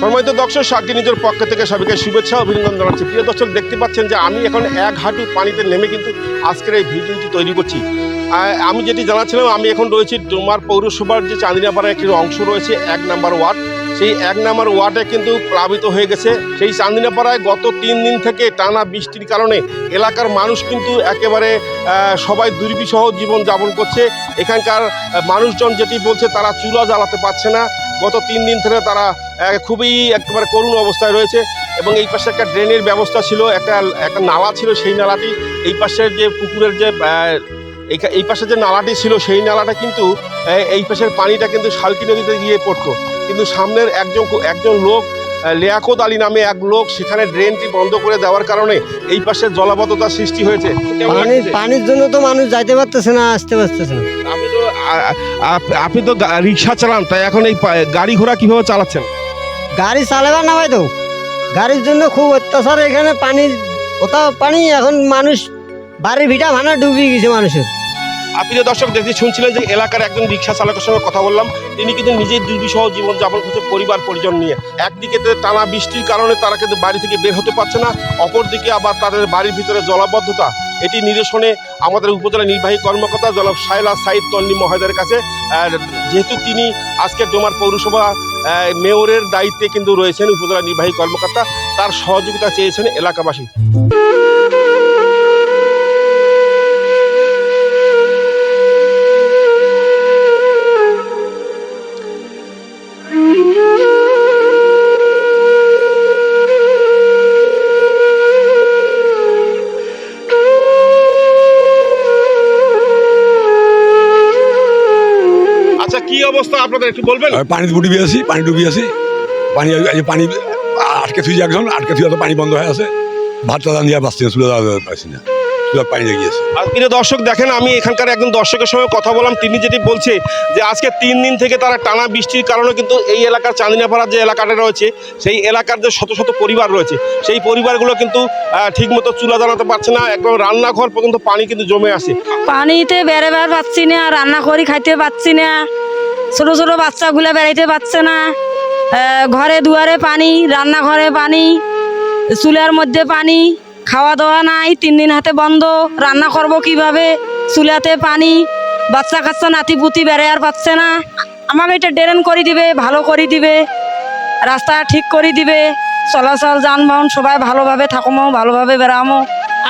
সম্মানিত দর্শক সাক্ষী নিজের পক্ষ থেকে সবাইকে শুভেচ্ছা অভিনন্দন জানাচ্ছি। প্রিয় দর্শক, দেখতে পাচ্ছেন যে আমি এখন এক হাঁটু পানিতে নেমে কিন্তু আজকের এই ভিডিওটি তৈরি করছি। আমি যেটি জানাচ্ছিলাম, আমি এখন রয়েছি ডোমার পৌরসভার যে চাঁদিনাপাড়ার একটি অংশ রয়েছে, এক নাম্বার ওয়ার্ড। সেই এক নাম্বার ওয়ার্ডে কিন্তু প্লাবিত হয়ে গেছে। সেই চান্দিনাপাড়ায় গত তিন দিন থেকে টানা বৃষ্টির কারণে এলাকার মানুষ কিন্তু একেবারে সবাই দুর্বিষহ জীবন যাপন করছে। এখানকার মানুষজন যেটি বলছে, তারা চুলা জ্বালাতে পারছে না। গত তিন দিন ধরে তারা খুবই একেবারে করুণ অবস্থায় রয়েছে এবং এই পাশে একটা ড্রেনের ব্যবস্থা ছিল, একটা একটা নালা ছিল সেই নালাটি। এই পাশের যে পুকুরের যে এই- পাশে যে নালাটি ছিল সেই নালাটা কিন্তু এই পাশের পানিটা কিন্তু শালকি নদীতে গিয়ে পড়তো। কিন্তু সামনের একজন একজন লোক লিয়াকত আলী নামে এক লোক সেখানে ড্রেনটি বন্ধ করে দেওয়ার কারণে এই পাশে জলাবদ্ধতার সৃষ্টি হয়েছে। পানির জন্য তো মানুষ যাইতে পারতেছে না, আসতে পারতেছে না। আপনি তো তো রিক্সা চালান তাই এখন এই গাড়ি ঘোড়া কীভাবে চালাচ্ছেন? গাড়ি চালাবার না ভাই তো। গাড়ির জন্য খুব অত্যাচার এখানে পানি কোথাও পানি এখন মানুষ বাড়ির ভিটা ভাঙা ডুবিয়ে গেছে মানুষের। আপনি যে দর্শক দেখতে শুনছিলেন যে এলাকার একজন রিক্সা চালকের সঙ্গে কথা বললাম তিনি কিন্তু নিজেই দুর্বিষহ জীবন যাপন করছে পরিবার পরিজন নিয়ে। একদিকে তো টানা বৃষ্টির কারণে তারা কিন্তু বাড়ি থেকে বের হতে পারছে না অপরদিকে আবার তাদের বাড়ির ভিতরে জলাবদ্ধতা। এটি নিরসনে আমাদের উপজেলা নির্বাহী কর্মকর্তা জনাব সাইলা সাইদ তন্নি মহোদয়ের কাছে যেহেতু তিনি আজকে ডোমার পৌরসভা মেয়রের দায়িত্বে কিন্তু রয়েছেন উপজেলা নির্বাহী কর্মকর্তা, তার সহযোগিতা চেয়েছেন এলাকাবাসী। আপনাদের একটু বলবেন? পানি ডুবি আছি পানি ডুবি আছি। পানি পানি আটকে থুই একজন আটকে থুই তো পানি বন্ধ হয়ে আছে। ভাত টান দিয়ে বাঁচতে চুলে দেওয়া পারছি না। পানি দর্শক দেখেন আমি এখানকার একজন দর্শকের সঙ্গে কথা বললাম। তিনি যেটি বলছে যে আজকে তিন দিন থেকে তারা টানা বৃষ্টির কারণে কিন্তু এই এলাকার চাঁদিনাপাড়ার যে এলাকাটা রয়েছে সেই এলাকার যে শত শত পরিবার রয়েছে সেই পরিবারগুলো কিন্তু ঠিকমতো চুলা জ্বালাতে পারছে না। একদম রান্নাঘর পর্যন্ত পানি কিন্তু জমে আসে পানিতে বেড়াবার পাচ্ছি না রান্না করি খাইতে পাচ্ছি না। ছোট ছোট বাচ্চাগুলো বেড়াইতে পারছে না। ঘরে দুয়ারে পানি, রান্নাঘরে পানি, চুলার মধ্যে পানি খাওয়া দাওয়া নাই, তিন দিন হাতে বন্ধ, রান্না করব কীভাবে? চুলাতে পানি, বাচ্চা কাচ্চা নাতি পুতি বেড়ে আর পাচ্ছে না। আমাকে এটা ড্রেন করে দিবে, ভালো করে দিবে, রাস্তা ঠিক করে দিবে। চলাচল, যানবাহন সবাই ভালোভাবে থাকমো, ভালোভাবে বেড়ামো।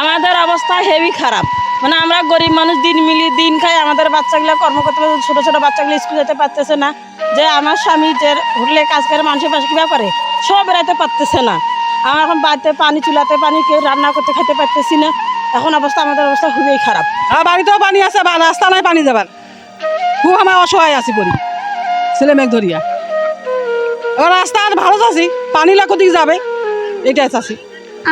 আমাদের অবস্থা হেভি খারাপ। মানে আমরা গরিব মানুষ দিন মিলি দিন খাই, আমাদের বাচ্চাগুলো কর্ম করতে পারছে, ছোটো ছোটো বাচ্চাগুলো স্কুল যেতে পারতেছে না, যে আমার স্বামী যে হোটেলে কাজ করে, মানুষের পাশে কীভাবে করে, সব বেড়াতে পারতেছে না। আমার এখন বাড়িতে পানি চুলাতে পানি, কেউ রান্না করতে খেতে পারতেছি না। এখন অবস্থা, আমাদের অবস্থা খুবই খারাপ। আর বাড়িতেও পানি আছে, বা রাস্তা নাই, পানি যাবার খুব আমার অসহায় আছি পরি ছেলে মেঘ ধরিয়া। রাস্তা আর ভালো যাচ্ছি পানি লাখো দিকে যাবে, এটাই চাচ্ছি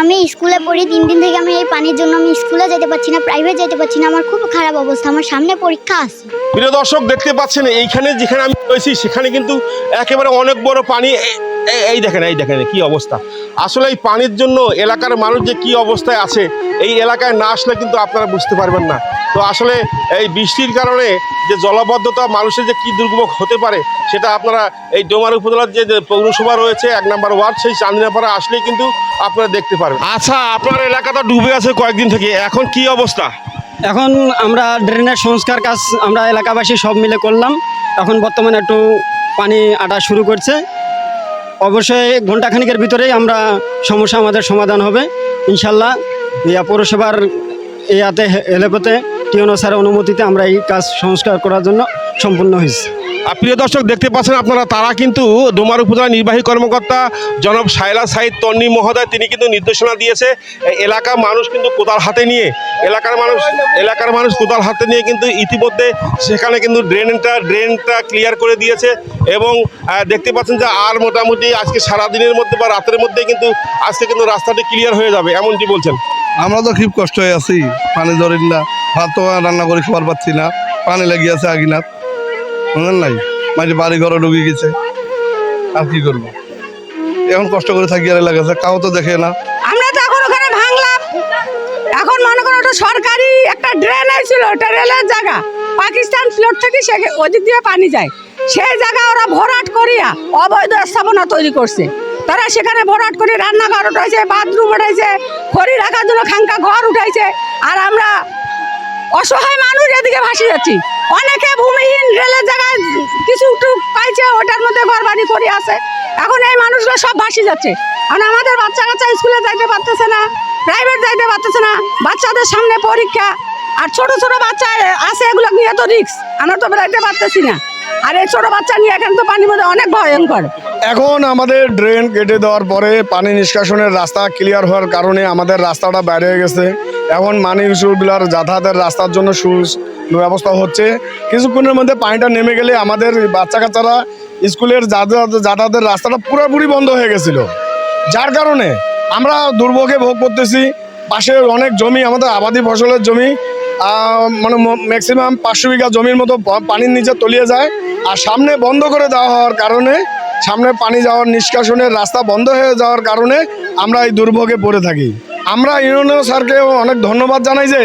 আমি স্কুলে পড়ি, তিন দিন থেকে আমি এই পানির জন্য আমি স্কুলে যেতে পারছি না প্রাইভেট যেতে পারছি না, আমার খুব খারাপ অবস্থা, আমার সামনে পরীক্ষা আছে। প্রিয় দর্শক, দেখতে পাচ্ছেন, এইখানে যেখানে আমি রয়েছি, সেখানে কিন্তু একেবারে অনেক বড় পানি এই- দেখেন, এই দেখেন, কি অবস্থা। আসলে এই পানির জন্য এলাকার মানুষ যে কি অবস্থায় আছে, এই এলাকায় না আসলে কিন্তু আপনারা বুঝতে পারবেন না। তো আসলে এই বৃষ্টির কারণে যে জলবদ্ধতা, মানুষের যে কি দুর্ভোগ হতে পারে, সেটা আপনারা এই ডোমার উপজেলার যে যে পৌরসভা রয়েছে, এক নম্বর ওয়ার্ড, সেই চান্দিনাপাড়া আসলেই কিন্তু আপনারা দেখতে পারবেন। আচ্ছা আপনার এলাকাটা ডুবে আছে কয়েকদিন থেকে, এখন কি অবস্থা? এখন আমরা ড্রেনের সংস্কার কাজ আমরা এলাকাবাসী সব মিলে করলাম। এখন বর্তমানে একটু পানি আটা শুরু করছে। অবশ্যই ঘণ্টাখানিকের ভিতরেই আমরা সমস্যা আমাদের সমাধান হবে। ইনশাল্লাহ ইয়া পৌরসভার ইয়াতে এলাকাতে টিওনো স্যারের অনুমতিতে আমরা এই কাজ সংস্কার করার জন্য সম্পূর্ণ হয়েছে। প্রিয় দর্শক, দেখতে পাচ্ছেন আপনারা, তারা কিন্তু ডোমার উপজেলা নির্বাহী কর্মকর্তা জনাব সাইলা সাইদ তন্নি মহোদয়, তিনি কিন্তু নির্দেশনা দিয়েছে এলাকার মানুষ কিন্তু কোদাল হাতে নিয়ে, এলাকার মানুষ এলাকার মানুষ কোদাল হাতে নিয়ে কিন্তু ইতিমধ্যে সেখানে কিন্তু ড্রেনটা ড্রেনটা ক্লিয়ার করে দিয়েছে এবং দেখতে পাচ্ছেন যে আর মোটামুটি আজকে সারাদিনের মধ্যে বা রাতের মধ্যে কিন্তু আজকে কিন্তু রাস্তাটি ক্লিয়ার হয়ে যাবে, এমনটি বলছেন। আমরা তো খুব কষ্ট হয়ে আছি, পানি ধরেন না, ভাত রান্না করে খাবার পাচ্ছি না, পানি লেগে আছে আগিনাত। নাই? মাঝে বাড়ি ঘরে ঢুকে গেছে। আর কি করব? এখন কষ্ট করে থাকি আর এলাকা কাউ তো দেখে না। আমরা তো এখন ওখানে ভাঙলাম। এখন মনে করো ওটা সরকারি একটা ড্রেন ছিল ওটা রেলের জায়গা। পাকিস্তান ফ্লোট থেকে সে ওদিক দিয়ে পানি যায়। সেই জায়গা ওরা ভরাট করিয়া অবৈধ স্থাপনা তৈরি করছে। তারা সেখানে ভরাট করে রান্নাঘর উঠাইছে, বাথরুম উঠাইছে, খড়ি রাখার জন্য খাঙ্কা ঘর উঠাইছে। আর আমরা অসহায় মানুষ এদিকে ভাসি যাচ্ছি। অনেকে ভূমিহীন রেলের জায়গায় কিছু টুক পাইছে, ওটার মধ্যে ঘর বাড়ি করে আছে। এখন এই মানুষগুলো সব ভাসি যাচ্ছে। আর আমাদের বাচ্চা কাচ্চা স্কুলে যাইতে পারতেছে না প্রাইভেট যাইতে পারতেছে না, বাচ্চাদের সামনে পরীক্ষা। আর ছোট ছোট বাচ্চা আছে এগুলো নিয়ে তো রিক্স আমরা তো বেড়াইতে পারতেছি না। আর এই ছোট বাচ্চা নিয়ে এখানে তো পানির মধ্যে অনেক ভয়ঙ্কর। এখন আমাদের ড্রেন কেটে দেওয়ার পরে পানি নিষ্কাশনের রাস্তা ক্লিয়ার হওয়ার কারণে আমাদের রাস্তাটা বাইরে গেছে। এখন মানুষগুলার যাতায়াতের রাস্তার জন্য সুব্যবস্থা হচ্ছে। কিছুক্ষণের মধ্যে পানিটা নেমে গেলে আমাদের বাচ্চা কাচ্চারা স্কুলের যাতায়াত যাতায়াতের রাস্তাটা পুরোপুরি বন্ধ হয়ে গেছিল। যার কারণে আমরা দুর্ভোগে ভোগ করতেছি। পাশে অনেক জমি, আমাদের আবাদি ফসলের জমি মানে ম্যাক্সিমাম পাঁচশো বিঘা জমির মতো পানির নিচে তলিয়ে যায়। আর সামনে বন্ধ করে দেওয়া হওয়ার কারণে, সামনে পানি যাওয়ার নিষ্কাশনের রাস্তা বন্ধ হয়ে যাওয়ার কারণে আমরা এই দুর্ভোগে পড়ে থাকি। আমরা ইউনিয়ন স্যারকেও অনেক ধন্যবাদ জানাই যে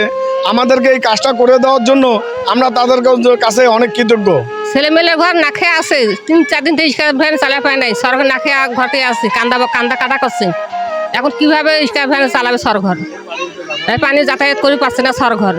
আমাদেরকে এই কাজটা করে দেওয়ার জন্য আমরা তাদের কাছে অনেক কৃতজ্ঞ। ছেলে মেলে ঘর না খেয়ে আছে, তিন, চার দিন থেকে স্কার ভ্যান চালা পায় নাই সরকার না খেয়ে ঘরতে আছে কান্দা কান্দা কাটা করছে। এখন কীভাবে স্কার ভ্যান চালাবে সরঘর পানি যাতায়াত করে পাচ্ছে না সরঘর